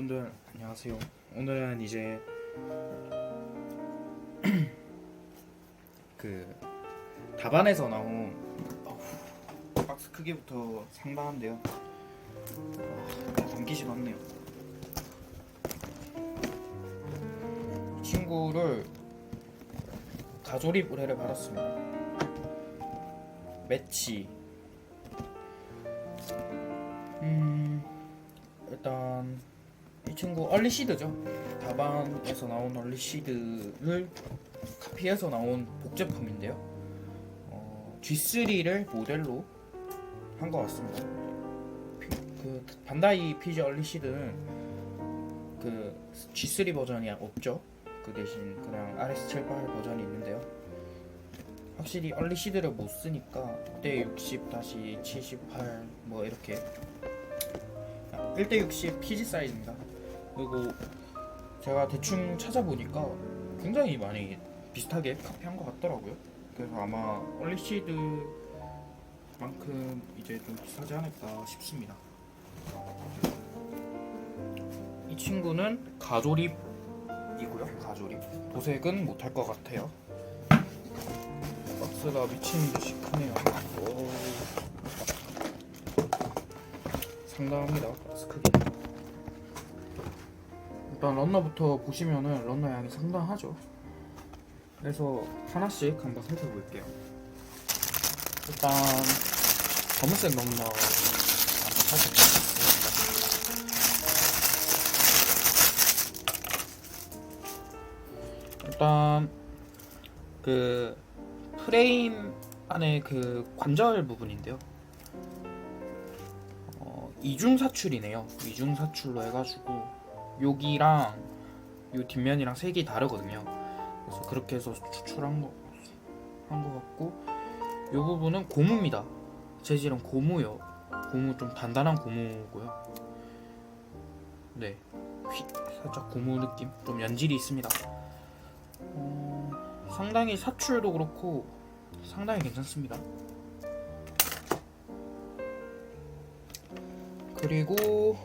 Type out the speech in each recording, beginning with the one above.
여러분들 안녕하세요. 오늘은 이제 그 답안에서 나온 박스 크기부터 상당한데요. 아, 감기시 많네요. 이 친구를 가조립 의뢰를 받았습니다. 매치. 음 일단 이 친구 얼리시드죠. 다방에서 나온 얼리시드를 카피해서 나온 복제품인데요. 어, G3를 모델로 한 것 같습니다. 피- 그 반다이 피지 얼리시드는 그 G3 버전이 없죠. 그 대신 그냥 RS78 버전이 있는데요. 확실히 얼리시드를 못 쓰니까 1대 60 다시 78 뭐 이렇게 1대 60 PG 사이즈입니다. 그리고 제가 대충 찾아보니까 굉장히 많이 비슷하게 카피한 것 같더라고요. 그래서 아마 얼리시드만큼 이제 좀 비싸지 않을까 싶습니다. 이 친구는 가조립이고요. 가조립. 도색은 못할 것 같아요. 박스가 미친 듯이 크네요. 오. 상당합니다. 박스 크기. 일단 런너부터 보시면은 런너 양이 상당하죠. 그래서 하나씩 한번 살펴볼게요. 일단 검은색 런너 한번 살펴보겠습니다. 일단 그 프레임 안에 그 관절 부분인데요. 어, 이중 사출이네요. 이중 사출로 해가지고 여기랑 요 뒷면이랑 색이 다르거든요. 그래서 그렇게 해서 추출한 거, 한 거 같고 요 부분은 고무입니다. 재질은 고무요. 고무 좀 단단한 고무고요. 네, 휘, 살짝 고무 느낌, 좀 연질이 있습니다. 어, 상당히 사출도 그렇고 상당히 괜찮습니다. 그리고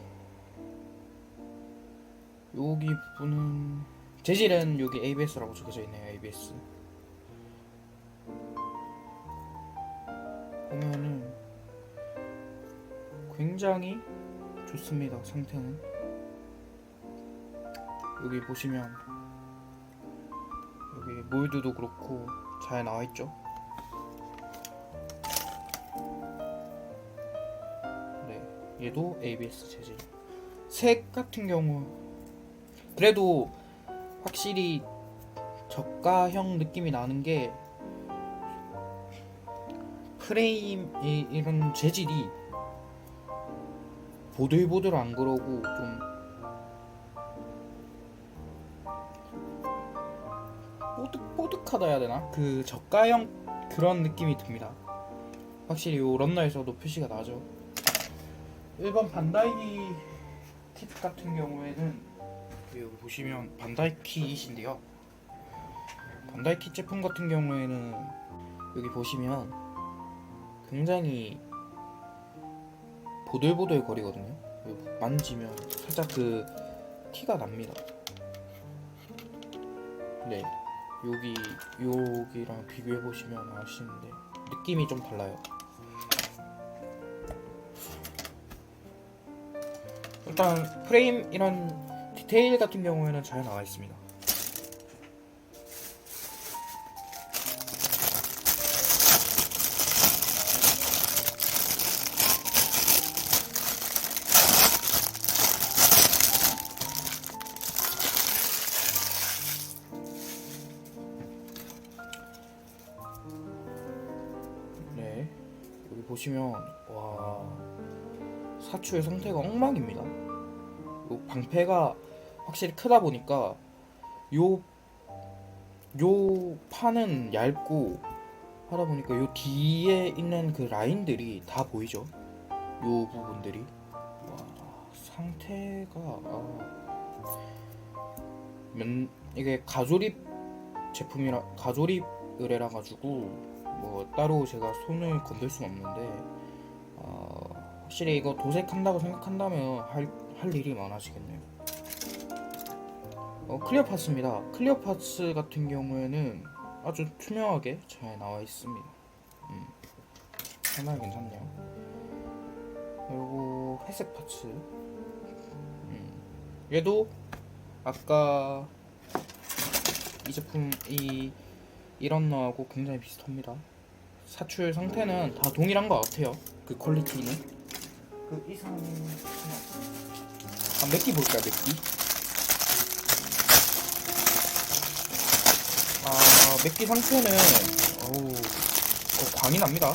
여기 부분은 재질은 여기 ABS라고 적혀져 있네요. ABS. 보면은 굉장히 좋습니다. 상태는 여기 보시면 여기 몰드도 그렇고 잘 나와 있죠. 네, 얘도 ABS 재질. 색 같은 경우 그래도 확실히 저가형 느낌이 나는 게 프레임 이, 이런 재질이 보들보들 안 그러고 좀 뽀득뽀득하다 해야 되나? 그 저가형 그런 느낌이 듭니다. 확실히 요 런너에서도 표시가 나죠. 일반 반다이 킷 같은 경우에는 여기 보시면. 반다이 킷 제품 같은 경우에는 여기 보시면 굉장히 보들보들 거리거든요. 만지면 살짝 그 티가 납니다. 네, 여기 여기랑 비교해 보시면 아시는데 느낌이 좀 달라요. 일단 프레임 이런 디테일 같은 경우에는 잘 나와 있습니다. 네, 보시면 와 사출 상태가 엉망입니다. 요 방패가 확실히 크다 보니까 요, 요 판은 얇고 하다 보니까 요 뒤에 있는 그 라인들이 다 보이죠? 요 부분들이 와 상태가 아, 면 이게 가조립 제품이라 가조립 의뢰라 가지고 뭐 따로 제가 손을 건들 수는 없는데 어, 확실히 이거 도색한다고 생각한다면 할, 할 일이 많아지겠네요. 어, 클리어 파츠입니다. 클리어 파츠 같은 경우에는 아주 투명하게 잘 나와 있습니다. 음, 상당히 괜찮네요. 그리고 회색 파츠. 음, 얘도 아까 이 제품 이 이런 거하고 굉장히 비슷합니다. 사출 상태는 다 동일한 것 같아요. 그 퀄리티는. 그 이상 아, 몇개 볼까요, 몇 개? 아, 몇개 상태는 어우, 어, 광이 납니다.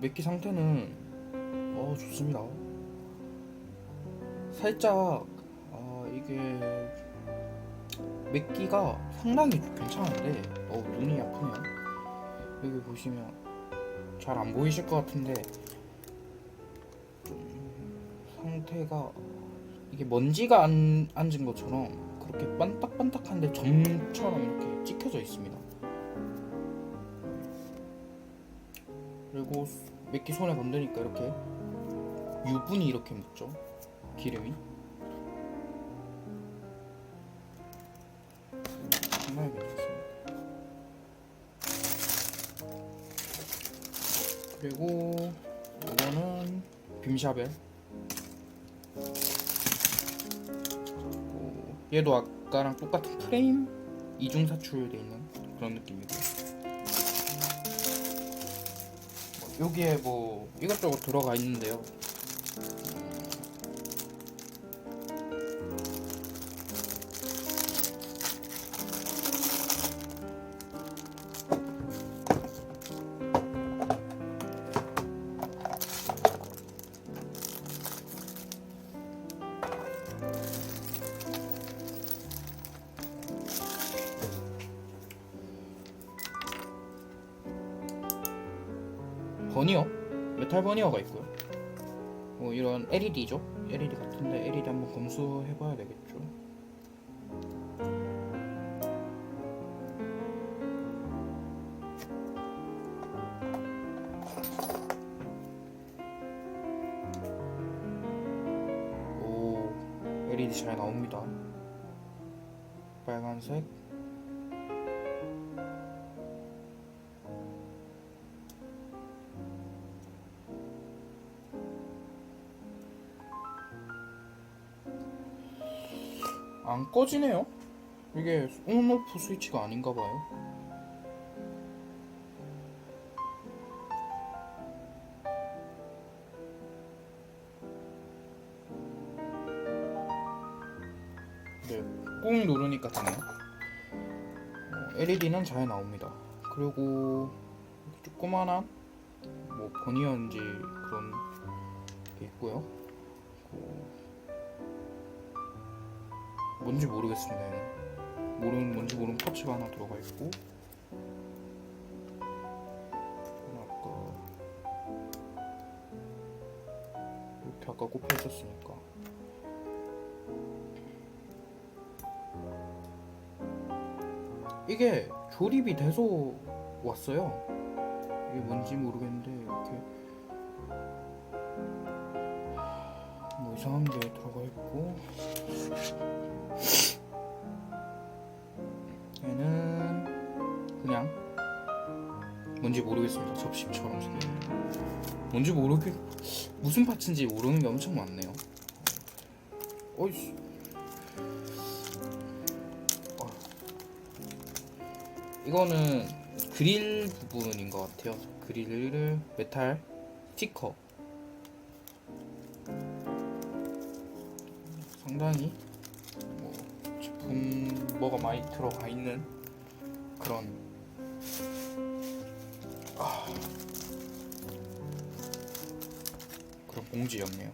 몇개 상태는 어 좋습니다. 살짝 아 이게 맥기가 상당히 괜찮은데 어 눈이 아프네요. 여기 보시면 잘 안 보이실 것 같은데 상태가 이게 먼지가 안 앉은 것처럼 그렇게 반딱반딱한데 점처럼 이렇게 찍혀져 있습니다. 그리고 맥기 손에 건드니까 이렇게 유분이 이렇게 묻죠. 기름이. 정말 괜찮습니다. 그리고 이거는 빔샤벨. 얘도 아까랑 똑같은 프레임 이중 사출돼 있는 그런 느낌이고. 뭐 여기에 뭐 이것저것 들어가 있는데요. 메탈 버니어가 있고요. 뭐 이런 LED죠. LED 같은데 LED 한번 검수해봐야 되겠죠. 오 LED 잘 나옵니다. 빨간색 안 꺼지네요. 이게 온오프 스위치가 아닌가 봐요. 네, 꾹 누르니까 되네요. 어, LED는 잘 나옵니다. 그리고 조그만한 뭐 버니어인지 그런 게 있고요. 뭔지 모르겠습니다. 모르는 뭔지 모르는 파츠가 하나 들어가 있고 아까 이렇게 아까 꼽혀 있었으니까 이게 조립이 돼서 왔어요. 이게 뭔지 모르겠는데 이렇게 뭐 이상한 게 들어가 있고 뭔지 모르겠습니다. 접시처럼 생겼는데 뭔지 모르겠 무슨 파츠인지 모르는 게 엄청 많네요. 어이씨. 어. 이거는 그릴 부분인 것 같아요. 그릴을 메탈 스티커 상당히 뭐 제품 뭐가 많이 들어가 있는 그런 그런 봉지였네요.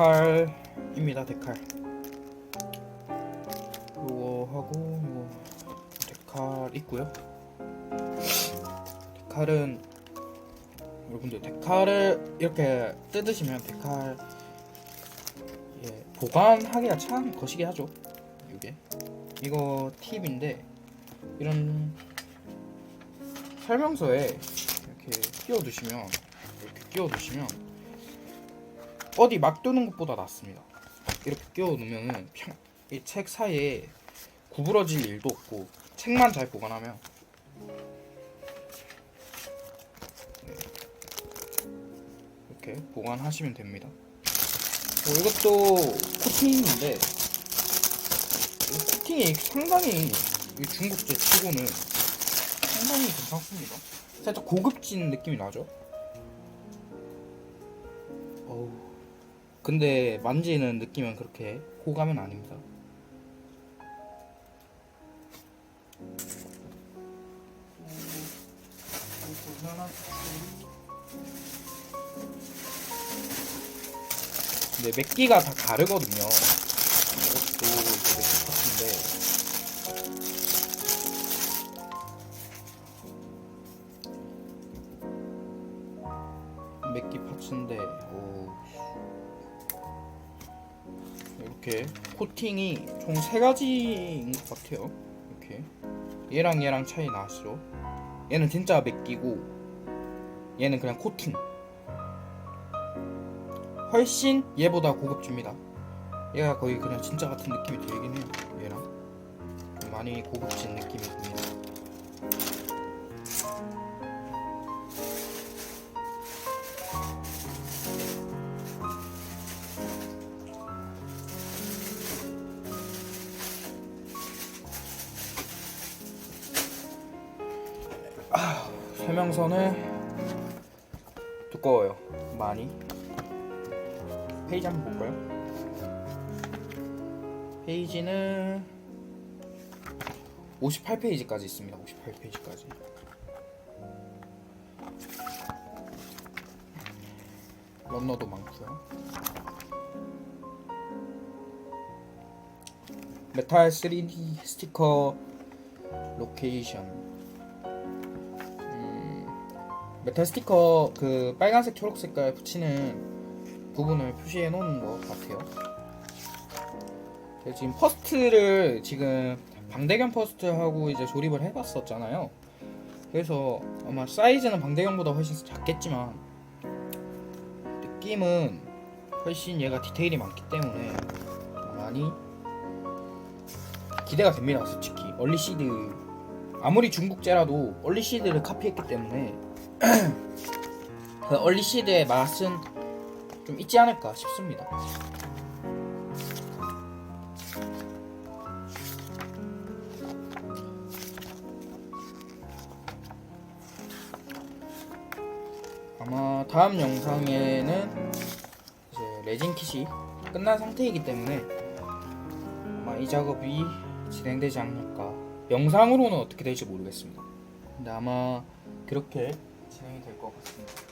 데칼입니다 데칼 요거 하고 요거 데칼 있고요 데칼은 여러분들 데칼을 이렇게 뜯으시면 데칼 예, 보관하기가 참 거시기 하죠. 이게 이거 팁인데 이런 설명서에 이렇게 끼워두시면 이렇게 끼워두시면 어디 막 두는 것보다 낫습니다. 이렇게 끼워놓으면은 이 책 사이에 구부러질 일도 없고 책만 잘 보관하면 이렇게 보관하시면 됩니다. 뭐 이것도 코팅인데 이 코팅이 상당히 이 중국제 치고는 상당히 괜찮습니다. 살짝 고급진 느낌이 나죠? 어우. 근데 만지는 느낌은 그렇게 호감은 아닙니다. 근데 맵기가 다 다르거든요. 이것도 이제 맵기 같은데 맵기 파츠인데 오. 이렇게 코팅이 총 세 가지인 것 같아요. 이렇게 얘랑 얘랑 차이 나시죠? 얘는 진짜 맵기고 얘는 그냥 코팅. 훨씬 얘보다 고급집니다. 얘가 거의 그냥 진짜 같은 느낌이 들긴 해요. 얘랑 좀 많이 고급진 느낌이 듭니다. 설명서는 두꺼워요. 많이. 페이지 한번 볼까요? 페이지는 58페이지까지 있습니다. 58페이지까지. 런너도 많고요. 메탈 3D 스티커 로케이션. 음, 메탈 스티커 그 빨간색 초록 색깔 붙이는 부분을 표시해 놓은 것 같아요. 제가 지금 퍼스트를 지금 방대견 퍼스트하고 이제 조립을 해봤었잖아요. 그래서 아마 사이즈는 방대견보다 훨씬 작겠지만 느낌은 훨씬 얘가 디테일이 많기 때문에 많이 기대가 됩니다. 솔직히 얼리시드 아무리 중국제라도 얼리시드를 카피했기 때문에 그 얼리시드의 맛은 좀 있지 않을까 싶습니다. 아마 다음 영상에는 이제 레진 킷이 끝난 상태이기 때문에 아마 이 작업이 진행되지 않을까. 영상으로는 어떻게 될지 모르겠습니다. 근데 아마 그렇게 진행이 될 것 같습니다.